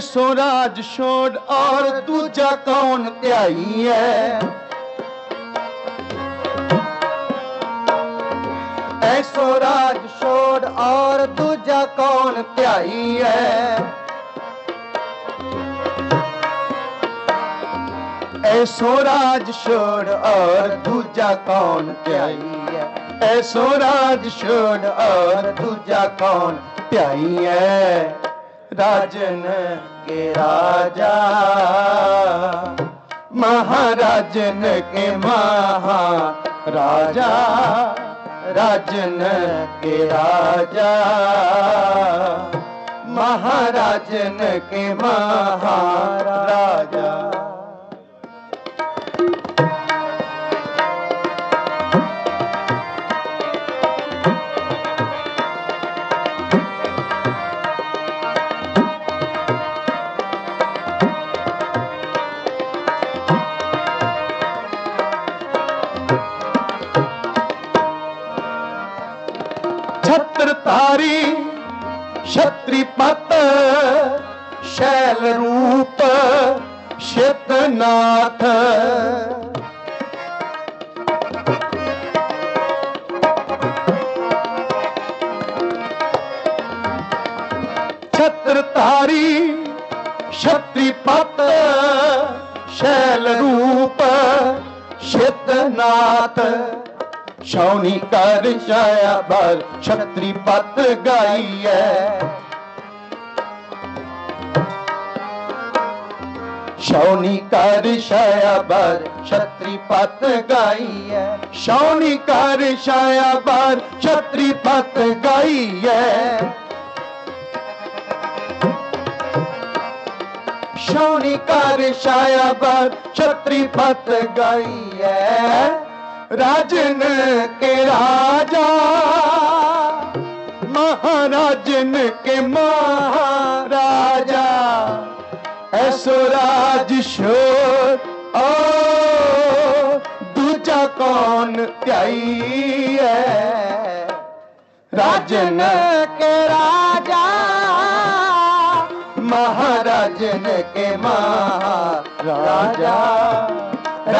ਸੋ ਰਾਜ ਛੋੜ ਔਰ ਦੂਜਾ ਕੌਣ ਧਿਆਈ ਹੈ ਸੋ ਰਾਜ ਛੋੜ ਔਰ ਦੂਜਾ ਕੌਣ ਧਿਆਈ ਹੈ ਸੋ ਰਾਜ ਛੋੜ ਔਰ ਦੂਜਾ ਕੌਣ ਧਿਆਈ ਹੈ ਸੋ ਰਾਜ ਛੋੜ ਔਰ ਦੂਜਾ ਕੌਣ ਧਿਆਈ ਹੈ ਰਾਜਨ ਕੇ ਰਾਜਾ। ਮਹਾਰਾਜਨ ਕੇ ਮਹਾ ਰਾਜਾ ਰਾਜਨ ਕੇ ਰਾਜਾ। ਮਹਾਰਾਜਨ ਕੇ ਮਹਾ ਰਾਜਾ क्षत्रिपत शैल रूप श्वेतनाथ छत्रधारी क्षत्रिपत शैल रूप श्वेतनाथ छौनी कर छाया भर छत्री पत गाई है। छौनी कर छाया भर छत्री पत गाई है। छौनी कर छाया भर छत्री पत गाई है। छौनी कर छाया भर छत्री पत गाई है। राजन के राजा, महाराजन के महाराजा। ऐसो राज शोर, ओ, दूजा कौन त्याई है? राजन के राजा, महाराजन के महाराजा।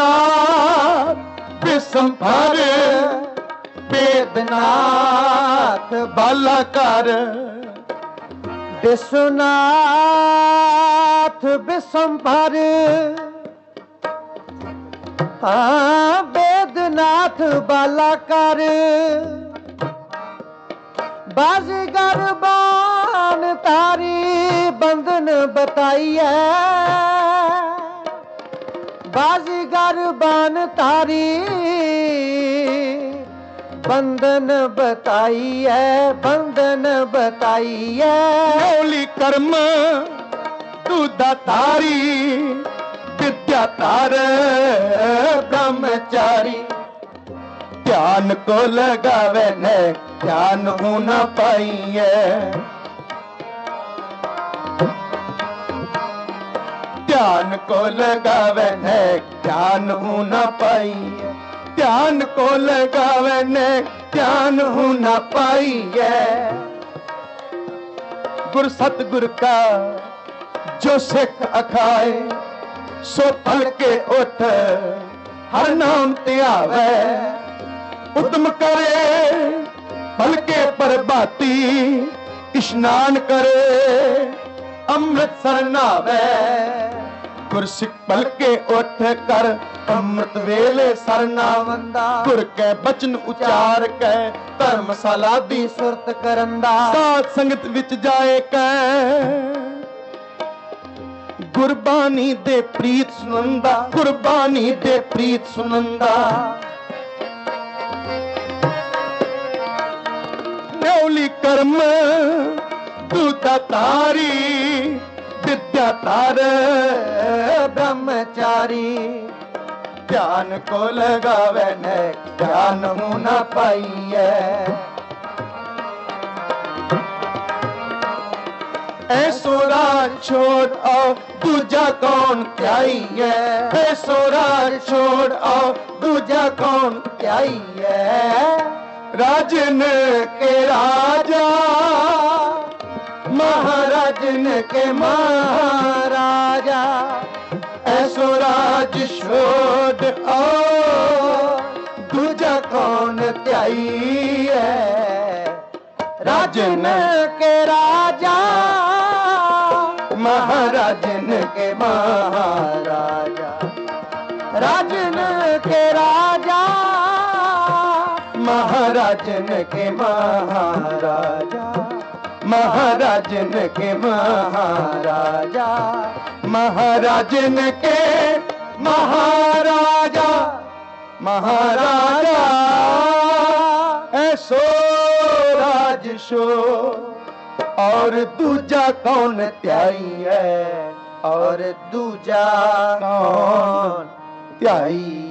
ਨਾਥ ਬਿਸੰਭਾਰੇ ਬੇਦਨਾਥ ਬਾਲਾ ਕਰ। ਬਿਸਨਾਥ ਬਿਸੰਭਰ ਆ ਬੇਦਨਾਥ ਬਾਲਾ ਕਰ। ਬਾਜ਼ੀਗਰ ਬਾਨ ਤਾਰੀ ਬੰਦਨ ਬਤਾਈਏ बाजीगर बान तारी बंधन बताई है बंधन बताई है मौली कर्म दूधा तारी विद्या तार ब्रह्मचारी ध्यान को लगावे ने ध्यान होना पाइए ध्यान को लगावे ने ध्यान होना पाई। ध्यान को लगावे ने ध्यान होना पाइए गुर सतगुर का जो सिख अखाए, सो फल के उठ हर नाम ते आवे। उद्यम करे पल के प्रभाती इश्नान करे, अमृतसर नावे। ਗੁਰਸਿੱਖ ਪਲਕੇ ਉੱਠ ਕਰ ਅੰਮ੍ਰਿਤ ਵੇਲੇ ਸਰਨਾਵੰਦਾ ਗੁਰ ਕੈ ਬਚਨ ਉਚਾਰ ਕੈ ਧਰਮਸ਼ਾਲਾ ਦੀ ਸੁਰਤ ਕਰੰਦਾ ਸਾਧ ਸੰਗਤ ਵਿੱਚ ਜਾਏ ਕੈ। ਗੁਰਬਾਣੀ ਦੇ ਪ੍ਰੀਤ ਸੁਨੰਦਾ। ਗੁਰਬਾਣੀ ਦੇ ਪ੍ਰੀਤ ਸੁਨੰਦਾ। ਨੌਲੀ ਕਰਮ ਤੂੰ ਤਾਰੀ दातार ब्रह्मचारी। ज्ञान को लगावे न, ज्ञान हूँ पाइए। ऐसो राज छोड़ आओ दूजा कौन त्याई है ऐसो राज छोड़ आओ दूजा कौन त्याई है राजन के राजा महाराजन के महाराजा, ऐसो राज दूजा कौन त्याई है? राजन के राजा महाराजन के महाराजा राजन के राजा महाराजन के महाराजा। महाराजन के महाराजा, महाराजन के महाराजा महाराजा। ऐसो राज शो और दूजा कौन त्याई है? और दूजा कौन त्याई